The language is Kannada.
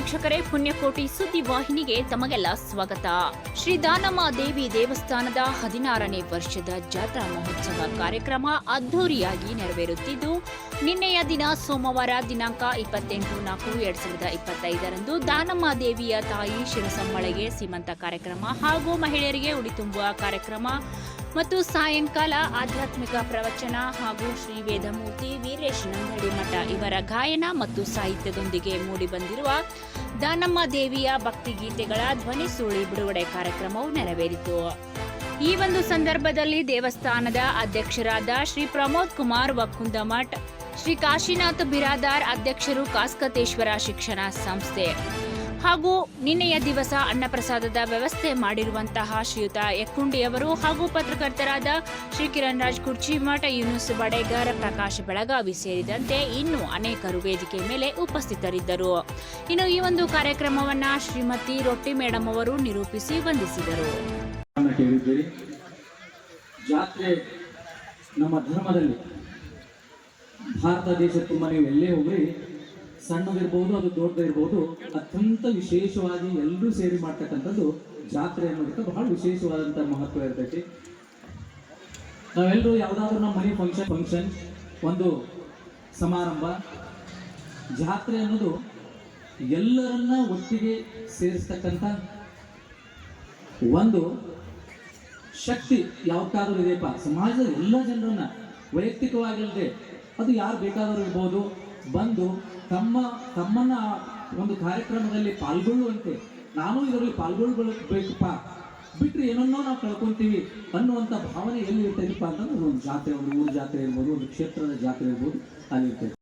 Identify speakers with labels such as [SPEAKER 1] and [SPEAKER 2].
[SPEAKER 1] ವೀಕ್ಷಕರೇ, ಪುಣ್ಯಕೋಟಿ ಸುದ್ದಿ ವಾಹಿನಿಗೆ ತಮಗೆಲ್ಲ ಸ್ವಾಗತ. ಶ್ರೀ ದಾನಮ್ಮ ದೇವಿ ದೇವಸ್ಥಾನದ ಹದಿನಾರನೇ ವರ್ಷದ ಜಾತ್ರಾ ಮಹೋತ್ಸವ ಕಾರ್ಯಕ್ರಮ ಅದ್ದೂರಿಯಾಗಿ ನೆರವೇರುತ್ತಿದ್ದು, ನಿನ್ನೆಯ ದಿನ ಸೋಮವಾರ ದಿನಾಂಕ ಇಪ್ಪತ್ತೆಂಟು ನಾಲ್ಕು ಎರಡ್ ಸಾವಿರದ ಇಪ್ಪತ್ತೈದರಂದು ದಾನಮ್ಮ ದೇವಿಯ ತಾಯಿ ಶಿರಸಮ್ಮಳೆಗೆ ಸೀಮಂತ ಕಾರ್ಯಕ್ರಮ ಹಾಗೂ ಮಹಿಳೆಯರಿಗೆ ಉಡಿ ತುಂಬುವ ಕಾರ್ಯಕ್ರಮ ಮತ್ತು ಸಾಯಂಕಾಲ ಆಧ್ಯಾತ್ಮಿಕ ಪ್ರವಚನ ಹಾಗೂ ಶ್ರೀ ವೇದಮೂರ್ತಿ ವೀರೇಶ್ ನಂದಡಿ ಮಠ ಇವರ ಗಾಯನ ಮತ್ತು ಸಾಹಿತ್ಯದೊಂದಿಗೆ ಮೂಡಿಬಂದಿರುವ ದಾನಮ್ಮ ದೇವಿಯ ಭಕ್ತಿಗೀತೆಗಳ ಧ್ವನಿ ಸುಳಿ ಬಿಡುಗಡೆ ಕಾರ್ಯಕ್ರಮವು ನೆರವೇರಿತು. ಈ ಒಂದು ಸಂದರ್ಭದಲ್ಲಿ ದೇವಸ್ಥಾನದ ಅಧ್ಯಕ್ಷರಾದ ಶ್ರೀ ಪ್ರಮೋದ್ ಕುಮಾರ್ ವಕ್ಕುಂದಮಠ್ ಶ್ರೀ ಕಾಶಿನಾಥ್ ಬಿರಾದಾರ್ ಅಧ್ಯಕ್ಷರು ಕಾಸ್ಕತೇಶ್ವರ ಶಿಕ್ಷಣ ಸಂಸ್ಥೆ ಹಾಗೂ ನಿನ್ನೆಯ ದಿವಸ ಅನ್ನಪ್ರಸಾದದ ವ್ಯವಸ್ಥೆ ಮಾಡಿರುವಂತಹ ಶ್ರೀಯುತ ಯಕ್ಕುಂಡಿಯವರು ಹಾಗೂ ಪತ್ರಕರ್ತರಾದ ಶ್ರೀ ಕಿರಣ್ ರಾಜ್ ಕುರ್ಚಿಮಠ ಯೂನುಸ್ ಬಡೇಗಾರ, ಪ್ರಕಾಶ್ ಬೆಳಗಾವಿ ಸೇರಿದಂತೆ ಇನ್ನೂ ಅನೇಕರು ವೇದಿಕೆ ಮೇಲೆ ಉಪಸ್ಥಿತರಿದ್ದರು. ಇನ್ನು ಈ ಒಂದು ಕಾರ್ಯಕ್ರಮವನ್ನ ಶ್ರೀಮತಿ ರೊಟ್ಟಿ ಮೇಡಮ್ ಅವರು ನಿರೂಪಿಸಿ ವಂದಿಸಿದರು.
[SPEAKER 2] ಜಾತ್ರೆ ನಮ್ಮ ಧರ್ಮದಲ್ಲಿ, ಭಾರತ ದೇಶ ತುಂಬ ಎಲ್ಲೇ ಹೋಗ್ರಿ ಸಣ್ಣದಿರ್ಬೋದು, ಅದು ದೊಡ್ಡದಿರ್ಬೋದು, ಅತ್ಯಂತ ವಿಶೇಷವಾಗಿ ಎಲ್ಲರೂ ಸೇರಿ ಮಾಡ್ತಕ್ಕಂಥದ್ದು ಜಾತ್ರೆ ಅನ್ನೋದಕ್ಕೆ ಬಹಳ ವಿಶೇಷವಾದಂತ ಮಹತ್ವ ಇರ್ತೈತಿ. ನಾವೆಲ್ಲರೂ ಯಾವುದಾದ್ರೂ ನಮ್ಮ ಮನೆ ಫಂಕ್ಷನ್ ಫಂಕ್ಷನ್ ಒಂದು ಸಮಾರಂಭ, ಜಾತ್ರೆ ಅನ್ನೋದು ಎಲ್ಲರನ್ನ ಒಟ್ಟಿಗೆ ಸೇರಿಸ್ತಕ್ಕಂಥ ಒಂದು ಶಕ್ತಿ ಯಾವತ್ತಾದ್ರೂ ಇದೆಯಪ್ಪ. ಸಮಾಜದ ಎಲ್ಲ ಜನರನ್ನ ವೈಯಕ್ತಿಕವಾಗಿಲ್ಲದೆ ಅದು ಯಾರು ಬೇಕಾದರೂ ಇರ್ಬೋದು, ಬಂದು ತಮ್ಮ ತಮ್ಮನ್ನ ಒಂದು ಕಾರ್ಯಕ್ರಮದಲ್ಲಿ ಪಾಲ್ಗೊಳ್ಳುವಂತೆ, ನಾನು ಇದರಲ್ಲಿ ಪಾಲ್ಗೊಳ್ಬೇಕಪ್ಪ. ಬಿಟ್ಟರೆ ಏನನ್ನೋ ನಾವು ಕಳ್ಕೊಂತೀವಿ ಅನ್ನುವಂಥ ಭಾವನೆ ಎಲ್ಲಿ ಇರ್ತೈತಪ್ಪ ಅಂತಂದ್ರೆ, ಒಂದು ಜಾತ್ರೆ, ಒಂದು ಊರು ಜಾತ್ರೆ ಇರ್ಬೋದು, ಒಂದು ಕ್ಷೇತ್ರದ ಜಾತ್ರೆ ಇರ್ಬೋದು, ಅಲ್ಲಿ ಇರ್ತೈತೆ.